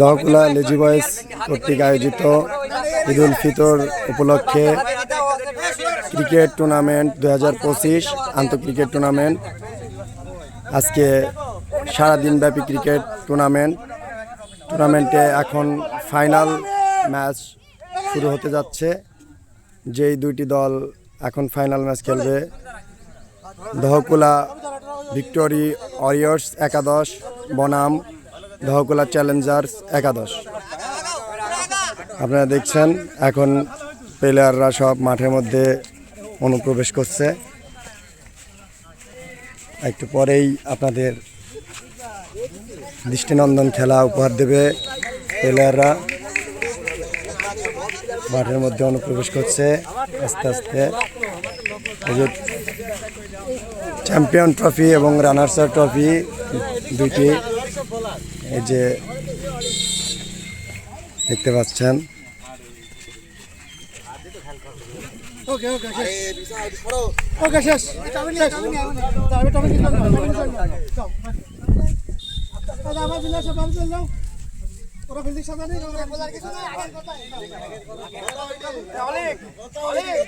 দহকুলা lazy বয়েস কর্তৃক আয়োজিত ঈদ উল ফিতর উপলক্ষে ক্রিকেট টুর্নামেন্ট দু হাজার পঁচিশ আন্তঃ ক্রিকেট টুর্নামেন্ট। আজকে সারাদিনব্যাপী ক্রিকেট টুর্নামেন্ট। টুর্নামেন্টে এখন ফাইনাল ম্যাচ শুরু হতে যাচ্ছে। যেই দুইটি দল এখন ফাইনাল ম্যাচ খেলবে, দহকুলা, ভিক্টোরি ওয়ারিয়র্স একাদশ বনাম দহকুলা চ্যালেঞ্জার্স একাদশ। আপনারা দেখছেন, এখন প্লেয়াররা সব মাঠের মধ্যে অনুপ্রবেশ করছে। একটু পরেই আপনাদের দৃষ্টিনন্দন খেলা উপহার দেবে প্লেয়াররা মাঠের মধ্যে অনুপ্রবেশ করছে। আস্তে আস্তে চ্যাম্পিয়ন ট্রফি এবং রানার্স ট্রফি দুইটি এই যে দেখতে পাচ্ছেন। আমার দিলে সব বাড়ি চলে যাও ওরা ফিল্ডিং সাদা নেই বলার কিছু নাই আগের কথাই। অনেক অনেক।